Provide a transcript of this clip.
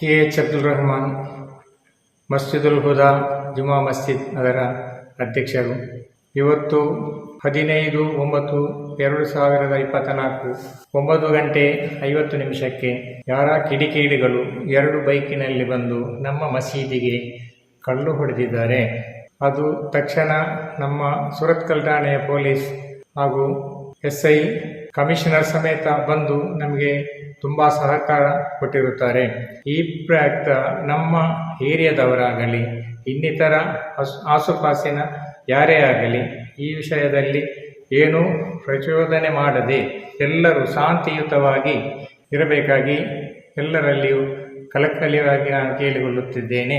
K H Abdul Rahman, Masjidul Huda, Juma Masjid ಅದರ ಅಧ್ಯಕ್ಷರು. ಇವತ್ತು ಹದಿನೈದು ಒಂಬತ್ತು ಎರಡು ಸಾವಿರದ ಇಪ್ಪತ್ತ ನಾಲ್ಕು ಒಂಬತ್ತು ಗಂಟೆ ಐವತ್ತು ನಿಮಿಷಕ್ಕೆ ಯಾರ ಕಿಡಿಕೇಡಿಗಳು ಎರಡು ಬೈಕಿನಲ್ಲಿ ಬಂದು ನಮ್ಮ ಮಸೀದಿಗೆ ಕಳ್ಳು ಹೊಡೆದಿದ್ದಾರೆ. ಅದು ತಕ್ಷಣ ನಮ್ಮ ಸುರತ್ಕಲ್ ಠಾಣೆಯ ಪೊಲೀಸ್ ಹಾಗೂ ಎಸ್ ಐ ಕಮಿಷನರ್ ಸಮೇತ ಬಂದು ನಮಗೆ ತುಂಬ ಸಹಕಾರ ಕೊಟ್ಟಿರುತ್ತಾರೆ. ಈ ಪ್ರಯುಕ್ತ ನಮ್ಮ ಏರಿಯಾದವರಾಗಲಿ ಇನ್ನಿತರ ಆಸು, ಆಸುಪಾಸಿನ ಯಾರೇ ಆಗಲಿ, ಈ ವಿಷಯದಲ್ಲಿ ಏನೂ ಪ್ರಚೋದನೆ ಮಾಡದೆ ಎಲ್ಲರೂ ಶಾಂತಿಯುತವಾಗಿ ಇರಬೇಕಾಗಿ ಎಲ್ಲರಲ್ಲಿಯೂ ಕಲಕಲಿಯಾಗಿ ನಾನು ಕೇಳಿಕೊಳ್ಳುತ್ತಿದ್ದೇನೆ.